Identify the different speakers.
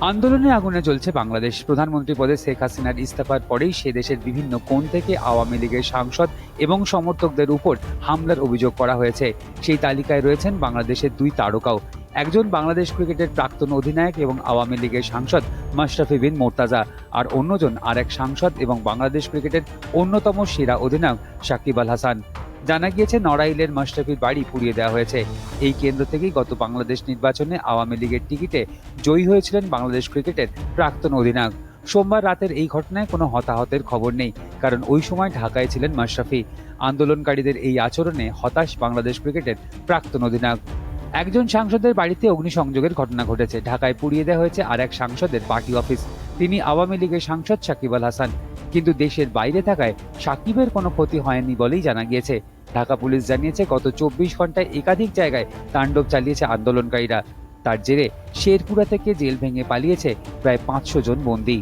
Speaker 1: আন্দোলনে আগুনে চলছে বাংলাদেশ। প্রধানমন্ত্রী পদে শেখ হাসিনার ইস্তফার পরেই সে দেশের বিভিন্ন কোণ থেকে আওয়ামী লীগের সাংসদ এবং সমর্থকদের উপর হামলার অভিযোগ করা হয়েছে। সেই তালিকায় রয়েছেন বাংলাদেশের দুই তারকাও। একজন বাংলাদেশ ক্রিকেটের প্রাক্তন অধিনায়ক এবং আওয়ামী লীগের সাংসদ মাশরাফি বিন মোর্তাজা, আর অন্যজন আরেক সাংসদ এবং বাংলাদেশ ক্রিকেটের অন্যতম সেরা অধিনায়ক সাকিব আল হাসান। জানা গিয়েছে, নড়াইলের মাশরাফির বাড়ি পুড়িয়ে দেওয়া হয়েছে। এই কেন্দ্র থেকেই গত বাংলাদেশ নির্বাচনে আওয়ামী লীগের টিকিটে জয়ী হয়েছিলেন বাংলাদেশ ক্রিকেটের প্রাক্তন অধিনায়ক। সোমবার রাতের এই ঘটনায় কোনো হতাহতের খবর নেই, কারণ ওই সময় ঢাকায় ছিলেন মাশরাফি। আন্দোলনকারীদের এই আচরণে হতাশ বাংলাদেশ ক্রিকেটের প্রাক্তন অধিনায়ক। একজন সাংসদের বাড়িতে অগ্নিসংযোগের ঘটনা ঘটেছে। ঢাকায় পুড়িয়ে দেওয়া হয়েছে আর এক সাংসদের পার্টি অফিস। তিনি আওয়ামী লীগের সাংসদ সাকিব আল হাসান। কিন্তু দেশের বাইরে থাকায় সাকিবের কোনো ক্ষতি হয়নি বলেই জানা গিয়েছে। ঢাকা পুলিশ জানিয়েছে, গত চব্বিশ ঘন্টায় একাধিক জায়গায় তাণ্ডব চালিয়েছে আন্দোলনকারীরা। তার জেরে শেরপুরা থেকে জেল ভেঙে পালিয়েছে প্রায় পাঁচশো জন বন্দী।